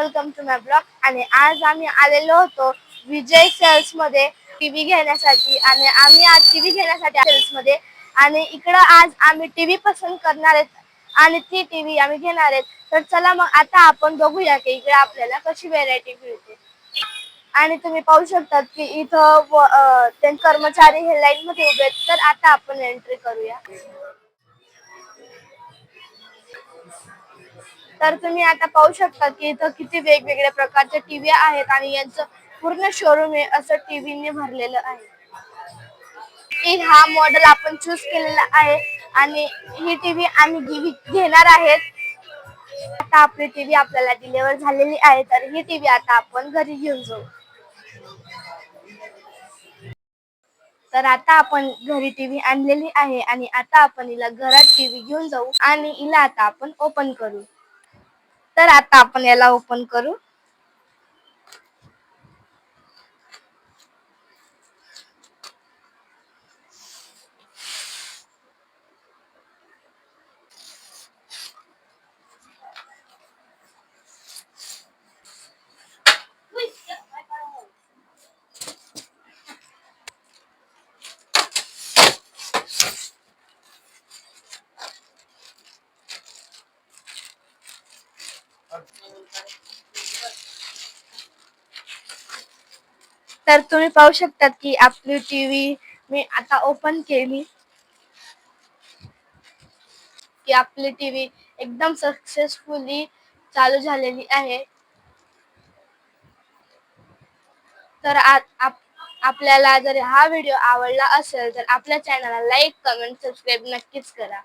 Welcome to my blog आणि आज आम्ही आलेलो होतो विजय सेल्समध्ये टीव्ही घेण्यासाठी. आणि आम्ही आज टीव्ही घेण्यासाठी सेल्समध्ये. आणि इकडं आज आम्ही टीव्ही पसंत करणार आहेत. आणि ती टीव्ही आम्ही घेणार आहेत. तर चला मग आता आपण बघूया की इकडे आपल्याला कशी व्हेरायटी मिळते. आणि तुम्ही पाहू शकतात की इथं कर्मचारी हे लाईन मध्ये उभे आहेत. तर आता आपण एंट्री करूया. तर तुम्ही आता पाहू शकता की इथं किती वेगवेगळ्या प्रकारच्या टीव्ही आहेत आणि यांचं पूर्ण शोरूम आहे असं टीव्हीने भरलेलं आहे. हा मॉडेल आपण चूज केलेला आहे आणि ही टीव्ही आम्ही घेणार आहेत. आता आपली टीव्ही आपल्याला डिलिव्हर झालेली आहे तर ही टीव्ही आता आपण घरी घेऊन जाऊ. तर आता आपण घरी टीव्ही आणलेली आहे आणि आता आपण हिला घरात टीव्ही घेऊन जाऊ आणि हिला आता आपण ओपन करू. तर आता आपण याला ओपन करू. तर तुम्ही पाहू शकतात की आपली टीव्ही मी आता ओपन केली. की आपली टीव्ही एकदम सक्सेसफुली चालू झालेली आहे. तर आप- आपल्याला जर हा व्हिडिओ आवडला असेल तर आपल्या चॅनलला लाईक कमेंट सबस्क्राईब नक्कीच करा.